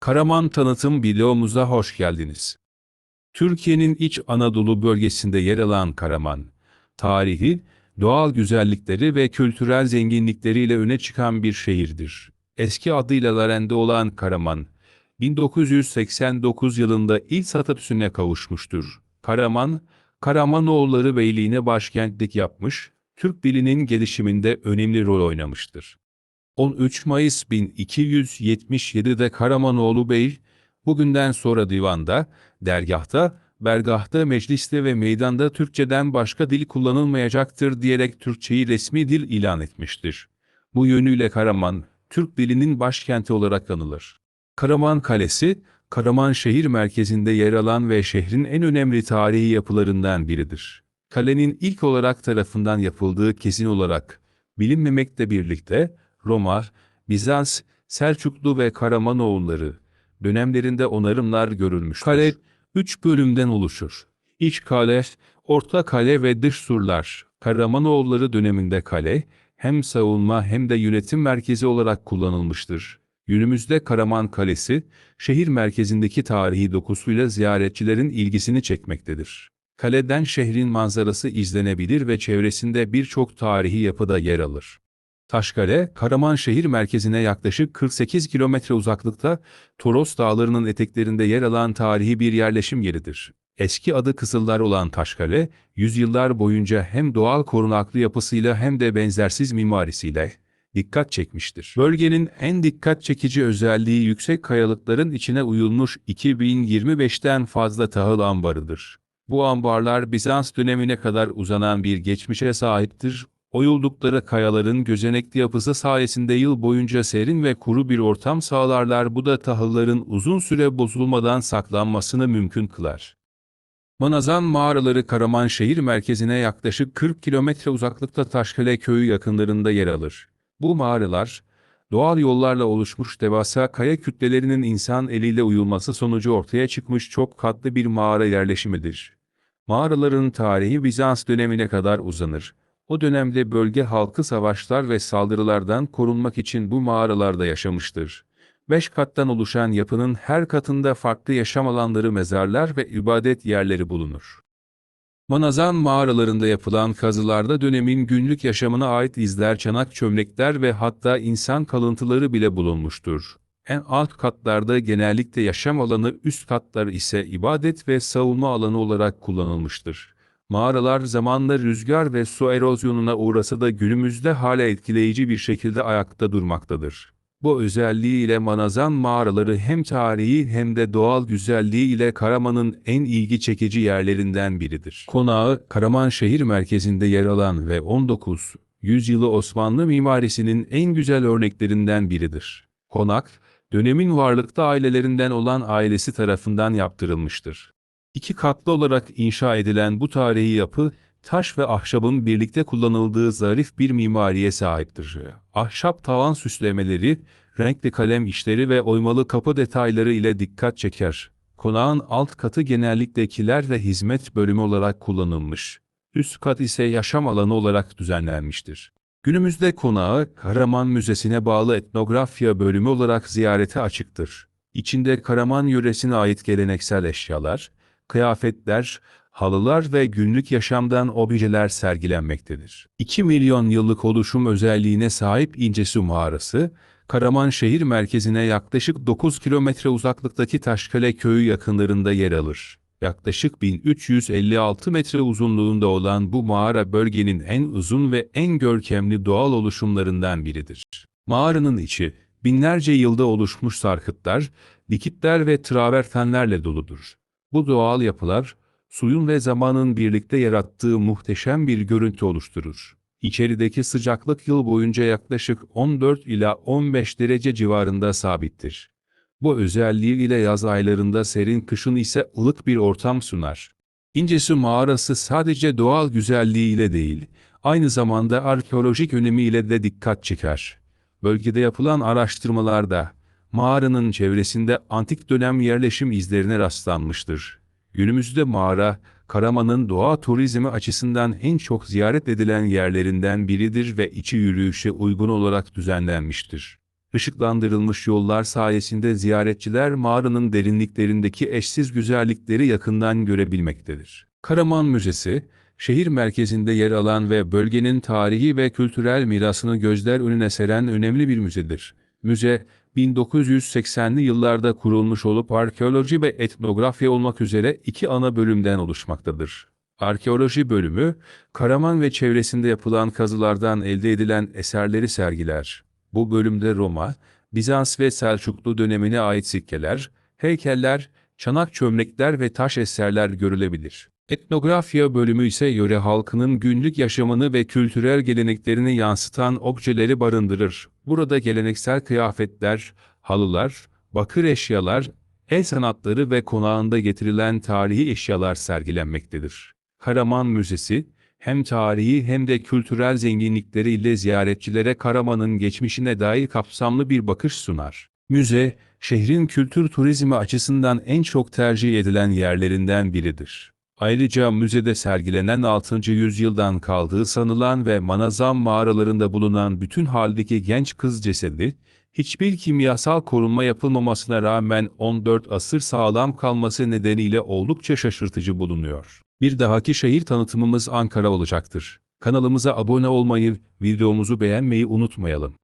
Karaman tanıtım videomuza hoş geldiniz. Türkiye'nin iç Anadolu bölgesinde yer alan Karaman, tarihi, doğal güzellikleri ve kültürel zenginlikleriyle öne çıkan bir şehirdir. Eski adıyla Larende olan Karaman, 1989 yılında ilk statüsüne kavuşmuştur. Karaman, Karamanoğulları Beyliğine başkentlik yapmış, Türk dilinin gelişiminde önemli rol oynamıştır. 13 Mayıs 1277'de Karamanoğlu Bey, bugünden sonra divanda, dergahta, bergahta, mecliste ve meydanda Türkçeden başka dil kullanılmayacaktır diyerek Türkçeyi resmi dil ilan etmiştir. Bu yönüyle Karaman, Türk dilinin başkenti olarak anılır. Karaman Kalesi, Karaman şehir merkezinde yer alan ve şehrin en önemli tarihi yapılarından biridir. Kalenin ilk olarak tarafından yapıldığı kesin olarak bilinmemekle birlikte Roma, Bizans, Selçuklu ve Karamanoğulları dönemlerinde onarımlar görülmüştür. Kale üç bölümden oluşur. İç kale, orta kale ve dış surlar. Karamanoğulları döneminde kale hem savunma hem de yönetim merkezi olarak kullanılmıştır. Günümüzde Karaman Kalesi, şehir merkezindeki tarihi dokusuyla ziyaretçilerin ilgisini çekmektedir. Kaleden şehrin manzarası izlenebilir ve çevresinde birçok tarihi yapıda yer alır. Taşkale, Karaman şehir merkezine yaklaşık 48 kilometre uzaklıkta Toros Dağları'nın eteklerinde yer alan tarihi bir yerleşim yeridir. Eski adı Kızıllar olan Taşkale, yüzyıllar boyunca hem doğal korunaklı yapısıyla hem de benzersiz mimarisiyle dikkat çekmiştir. Bölgenin en dikkat çekici özelliği yüksek kayalıkların içine uyulmuş 2025'ten fazla tahıl ambarıdır. Bu ambarlar Bizans dönemine kadar uzanan bir geçmişe sahiptir. Oyuldukları kayaların gözenekli yapısı sayesinde yıl boyunca serin ve kuru bir ortam sağlarlar. Bu da tahılların uzun süre bozulmadan saklanmasını mümkün kılar. Manazan mağaraları Karaman şehir merkezine yaklaşık 40 kilometre uzaklıkta Taşkale köyü yakınlarında yer alır. Bu mağaralar, doğal yollarla oluşmuş devasa kaya kütlelerinin insan eliyle uyulması sonucu ortaya çıkmış çok katlı bir mağara yerleşimidir. Mağaraların tarihi Bizans dönemine kadar uzanır. O dönemde bölge halkı savaşlar ve saldırılardan korunmak için bu mağaralarda yaşamıştır. Beş kattan oluşan yapının her katında farklı yaşam alanları mezarlar ve ibadet yerleri bulunur. Manazan mağaralarında yapılan kazılarda dönemin günlük yaşamına ait izler, çanak çömlekler ve hatta insan kalıntıları bile bulunmuştur. En alt katlarda genellikle yaşam alanı, üst katlar ise ibadet ve savunma alanı olarak kullanılmıştır. Mağaralar zamanla rüzgar ve su erozyonuna uğrasa da günümüzde hala etkileyici bir şekilde ayakta durmaktadır. Bu özelliğiyle Manazan mağaraları hem tarihi hem de doğal güzelliği ile Karaman'ın en ilgi çekici yerlerinden biridir. Konağı, Karaman şehir merkezinde yer alan ve 19. yüzyılı Osmanlı mimarisinin en güzel örneklerinden biridir. Konak, dönemin varlıkta ailelerinden olan ailesi tarafından yaptırılmıştır. İki katlı olarak inşa edilen bu tarihi yapı, taş ve ahşabın birlikte kullanıldığı zarif bir mimariye sahiptir. Ahşap tavan süslemeleri, renkli kalem işleri ve oymalı kapı detayları ile dikkat çeker. Konağın alt katı genellikle kiler ve hizmet bölümü olarak kullanılmış. Üst kat ise yaşam alanı olarak düzenlenmiştir. Günümüzde konağı Karaman Müzesi'ne bağlı etnografya bölümü olarak ziyarete açıktır. İçinde Karaman yöresine ait geleneksel eşyalar, kıyafetler, halılar ve günlük yaşamdan objeler sergilenmektedir. 2 milyon yıllık oluşum özelliğine sahip İncesu Mağarası, Karaman şehir merkezine yaklaşık 9 kilometre uzaklıktaki Taşkale köyü yakınlarında yer alır. Yaklaşık 1356 metre uzunluğunda olan bu mağara bölgenin en uzun ve en görkemli doğal oluşumlarından biridir. Mağaranın içi, binlerce yılda oluşmuş sarkıtlar, dikitler ve travertenlerle doludur. Bu doğal yapılar, suyun ve zamanın birlikte yarattığı muhteşem bir görüntü oluşturur. İçerideki sıcaklık yıl boyunca yaklaşık 14 ila 15 derece civarında sabittir. Bu özelliği ile yaz aylarında serin kışın ise ılık bir ortam sunar. İncesu mağarası sadece doğal güzelliğiyle değil, aynı zamanda arkeolojik önemiyle de dikkat çeker. Bölgede yapılan araştırmalarda, mağaranın çevresinde antik dönem yerleşim izlerine rastlanmıştır. Günümüzde mağara, Karaman'ın doğa turizmi açısından en çok ziyaret edilen yerlerinden biridir ve içi yürüyüşe uygun olarak düzenlenmiştir. Işıklandırılmış yollar sayesinde ziyaretçiler mağaranın derinliklerindeki eşsiz güzellikleri yakından görebilmektedir. Karaman Müzesi, şehir merkezinde yer alan ve bölgenin tarihi ve kültürel mirasını gözler önüne seren önemli bir müzedir. Müze, 1980'li yıllarda kurulmuş olup arkeoloji ve etnografya olmak üzere iki ana bölümden oluşmaktadır. Arkeoloji bölümü, Karaman ve çevresinde yapılan kazılardan elde edilen eserleri sergiler. Bu bölümde Roma, Bizans ve Selçuklu dönemine ait sikkeler, heykeller, çanak çömlekler ve taş eserler görülebilir. Etnografya bölümü ise yöre halkının günlük yaşamını ve kültürel geleneklerini yansıtan objeleri barındırır. Burada geleneksel kıyafetler, halılar, bakır eşyalar, el sanatları ve konağında getirilen tarihi eşyalar sergilenmektedir. Karaman Müzesi, hem tarihi hem de kültürel zenginlikleriyle ziyaretçilere Karaman'ın geçmişine dair kapsamlı bir bakış sunar. Müze, şehrin kültür turizmi açısından en çok tercih edilen yerlerinden biridir. Ayrıca müzede sergilenen 6. yüzyıldan kaldığı sanılan ve Manazam mağaralarında bulunan bütün haldeki genç kız cesedi, hiçbir kimyasal korunma yapılmamasına rağmen 14 asır sağlam kalması nedeniyle oldukça şaşırtıcı bulunuyor. Bir dahaki şehir tanıtımımız Ankara olacaktır. Kanalımıza abone olmayı, videomuzu beğenmeyi unutmayalım.